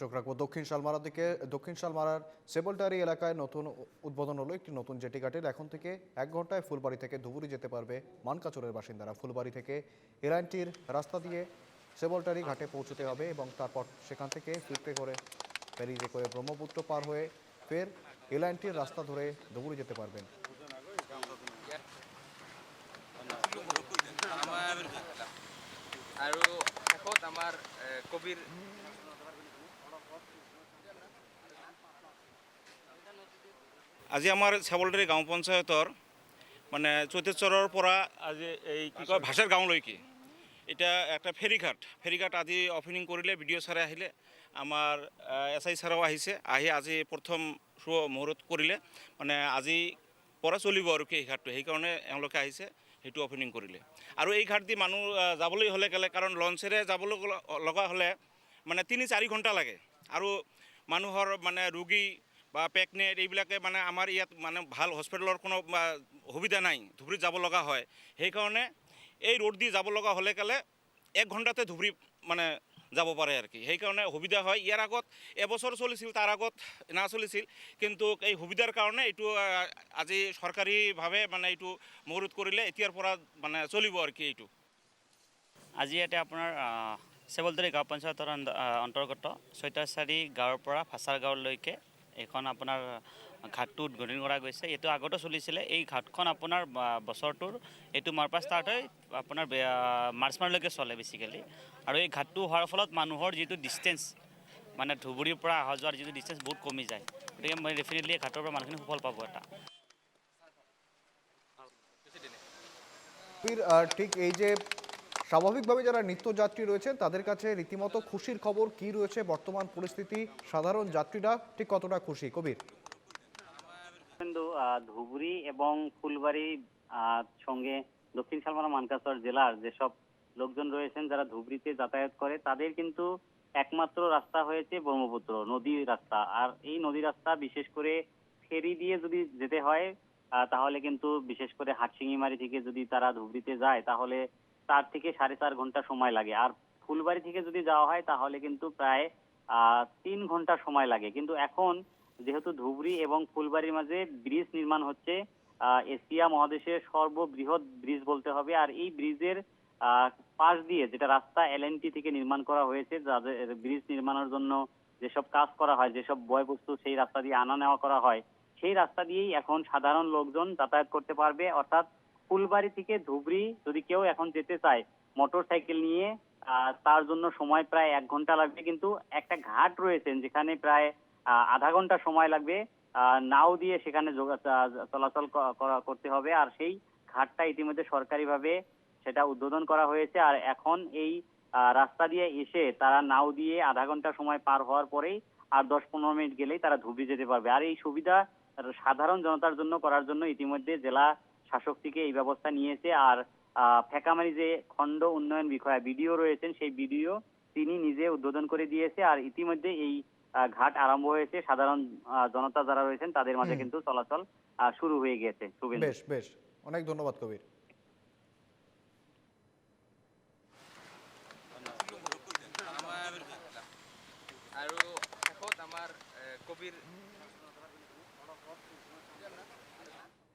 চোখ রাখব। দক্ষিণ শালমারার দিকে, দক্ষিণ শালমারার সেবলটারি এলাকায় নতুন উদ্বোধন হলো একটি নতুন জেটি ঘাটের এখন থেকে এক ঘন্টায় ফুলবাড়ি থেকে ধুবুরি যেতে পারবে মানকাচরের বাসিন্দারা। ফুলবাড়ি থেকে এলাইনটির রাস্তা দিয়ে সেবলটারি ঘাটে পৌঁছতে হবে এবং তারপর সেখান থেকে ফিরতে করে ফেরিতে করে ব্রহ্মপুত্র পার হয়ে ফের এলাইনটির রাস্তা ধরে ধুবুরি যেতে পারবেন। আৰু শেষত আমাৰ কবিৰ আজি আমাৰ চাবলদাৰী গাঁও পঞ্চায়তৰ মানে চৈতেশ্বৰৰ পৰা আজি এই কি কয় ভাষাৰ গাঁৱলৈকে এতিয়া একটা ফেৰীঘাট ফেৰীঘাট আজি অপেনিং কৰিলে বি ডি অ' ছাৰে আহিলে, আমাৰ এছ আই ছাৰেও আহিছে, আহি আজি প্ৰথম শুভ মুহূৰ্ত কৰিলে। মানে আজি পৰা চলিব আৰু কি এই ঘাটটো, সেইকাৰণে এওঁলোকে আহিছে, সেইটো অপেনিং কৰিলে। আৰু এই ঘাট দি মানুহ যাবলৈ হ'লে কেলে, কাৰণ লঞ্চেৰে যাবলৈ লগা হ'লে মানে তিনি চাৰি ঘণ্টা লাগে। আৰু মানুহৰ মানে ৰোগী বা প্ৰেগনেণ্ট এইবিলাকে মানে আমাৰ ইয়াত মানে ভালো হস্পিটেলৰ কোনো সুবিধা নাই ধুবুৰীত যাব লগা হয়। সেইকাৰণে এই ৰোড দি যাব লগা হ'লে কেলে এক ঘণ্টাতে ধুবুৰী মানে যাব পাৰে আৰু কি সেইকাৰণে সুবিধা হয়। ইয়াৰ আগত এবছৰ চলিছিল, তাৰ আগত নচলিছিল কিন্তু এই সুবিধাৰ কাৰণে এইটো আজি চৰকাৰীভাৱে মানে এইটো মুহূৰ্ত কৰিলে এতিয়াৰ পৰা মানে চলিব আৰু কি এইটো। আজি ইয়াতে আপোনাৰ চেবলদৰী গাঁও পঞ্চায়তৰ অন্তৰ্গত ছয়তাচাৰী গাঁৱৰ পৰা ফাচাৰ গাঁৱলৈকে এইখন আপোনাৰ ঘাটটো উদ্বোধন কৰা গৈছে। এইটো আগতো চলিছিলে। এই ঘাটখন আপোনাৰ বছৰটোৰ এইটো মাহৰ পৰা ষ্টাৰ্ট হয় আপোনাৰ মাৰ্চ মাহলৈকে চলে বেচিকেলি আৰু এই ঘাটটো হোৱাৰ ফলত মানুহৰ যিটো ডিষ্টেঞ্চ মানে ধুবুৰীৰ পৰা অহা যোৱাৰ যিটো ডিষ্টেঞ্চ বহুত কমি যায়। গতিকে মই ডেফিনেটলি এই ঘাটৰ পৰা মানুহখিনি সুফল পাব এটা। ঠিক এই যে স্বাভাবিকভাবে যারা নিত্যযাত্রী রয়েছেন, তাদের কাছে রীতিমতো খুশির খবর কি রয়েছে? বর্তমান পরিস্থিতি, সাধারণ যাত্রীরা ঠিক কতটা খুশি? কবির। কিন্তু এবং ফুলবাড়ি সঙ্গে দক্ষিণ শালমারা মানকাসর জেলার যেসব লোকজন রয়েছেন, যারা ধুবড়িতে যাতায়াত করে, তাদের কিন্তু একমাত্র রাস্তা হয়েছে ব্রহ্মপুত্র, নদী রাস্তা। আর এই নদী রাস্তা বিশেষ করে ফেরি দিয়ে যদি যেতে হয় তাহলে কিন্তু বিশেষ করে হাটসিঙ্গিমারি থেকে যদি তারা ধুবড়িতে যায়, তাহলে চার থেকে সাড়ে চার ঘণ্টা সময় লাগে। আর ফুলবাড়ি থেকে যদি যাওয়া হয়, তাহলে কিন্তু প্রায় তিন ঘণ্টা সময় লাগে। কিন্তু এখন যেহেতু ধুবড়ি এবং ফুলবাড়ির মাঝে ব্রিজ নির্মাণ হচ্ছে এশিয়া মহাদেশের সর্ববৃহৎ ব্রিজ বলতে হবে। আর এই ব্রিজের পাশ দিয়ে যেটা রাস্তা এলএনটি থেকে নির্মাণ করা হয়েছে, যাদের ব্রিজ নির্মাণের জন্য যেসব কাজ করা হয়, যেসব বয়বস্তু সেই রাস্তা দিয়ে আনা নেওয়া করা হয়, সেই রাস্তা দিয়েই এখন সাধারণ লোকজন যাতায়াত করতে পারবে। অর্থাৎ ফুলবাড়ি থেকে ধুবড়ি যদি কেউ এখন যেতে চায় মোটর সাইকেল নিয়ে তার জন্য সময় প্রায় এক ঘণ্টা লাগবে। কিন্তু একটা ঘাট রয়েছেন যেখানে প্রায় আধা ঘণ্টা সময় লাগবে নাও দিয়ে সেখানে চলাচল করা- করতে হবে। আর সেই ঘাটটা ইতিমধ্যে সরকারিভাবে সেটা উদ্বোধন করা হয়েছে। আর এখন এই রাস্তা দিয়ে এসে তারা নাও দিয়ে আধা ঘণ্টা সময় পার হওয়ার পরেই আর দশ পনেরো মিনিট গেলেই তারা ধুবড়ি যেতে পারবে। আর এই সুবিধা সাধারণ জনতার জন্য করার জন্য ইতিমধ্যে জেলা শাসক থেকে এই ব্যবস্থা নিয়েছে। আর আহ, ফেকামারি যে খণ্ড উন্নয়ন বিষয়া বিডিও রয়েছেন সেই বিডিও তিনি নিজে উদ্বোধন করে দিয়েছে। আর ইতিমধ্যে এই আহ, ঘাট আরম্ভ হয়েছে। সাধারণ জনতা যারা রয়েছেন তাদের মাঝে কিন্তু চলাচল শুরু হয়ে গিয়েছে বেশ বেশ। অনেক ধন্যবাদ কবির। আৰু শেষত আমাৰ কবিৰ